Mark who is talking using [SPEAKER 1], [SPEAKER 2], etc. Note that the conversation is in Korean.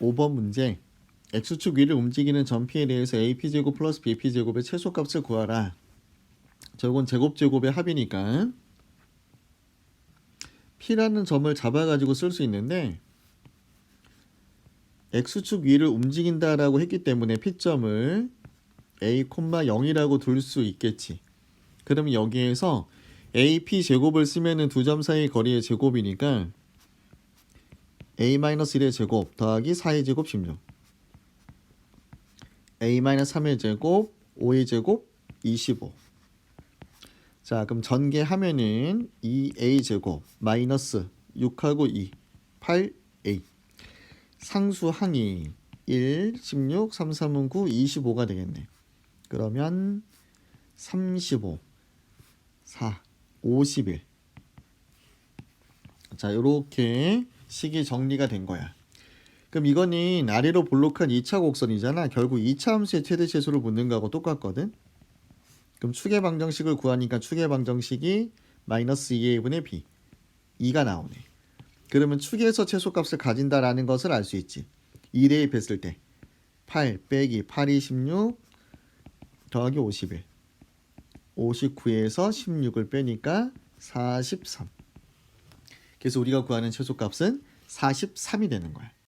[SPEAKER 1] 5번 문제 x축 위를 움직이는 점피에 대해서 ap제곱 플러스 bp제곱의 최소값을 구하라. 저건 제곱제곱의 합이니까 p라는 점을 잡아가지고 쓸 수 있는데 x축 위를 움직인다라고 했기 때문에 p점을 a, 0이라고 둘 수 있겠지. 그러면 여기에서 AP 제곱을 쓰면은 두 점 사이 거리의 제곱이니까 A-1의 제곱 더하기 4의 제곱 16 A-3의 제곱 5의 제곱 25 자, 그럼 전개하면은 2A 제곱 마이너스 6하고 2 8A 상수 항이 1, 16, 3, 3은 9, 25가 되겠네. 그러면 35, 4, 51. 자, 이렇게 식이 정리가 된 거야. 그럼 이거는 아래로 볼록한 2차 곡선이잖아. 결국 2차 함수의 최대 최소를 묻는 거하고 똑같거든. 그럼 축의 방정식을 구하니까 축의 방정식이 마이너스 2의 1분의 b 2가 나오네. 그러면 축에서 최소값을 가진다라는 것을 알 수 있지. 2 대입했을 때 8 빼기 8이 16 더하기 51 59에서 16을 빼니까 43 그래서 우리가 구하는 최소값은 43이 되는 거야.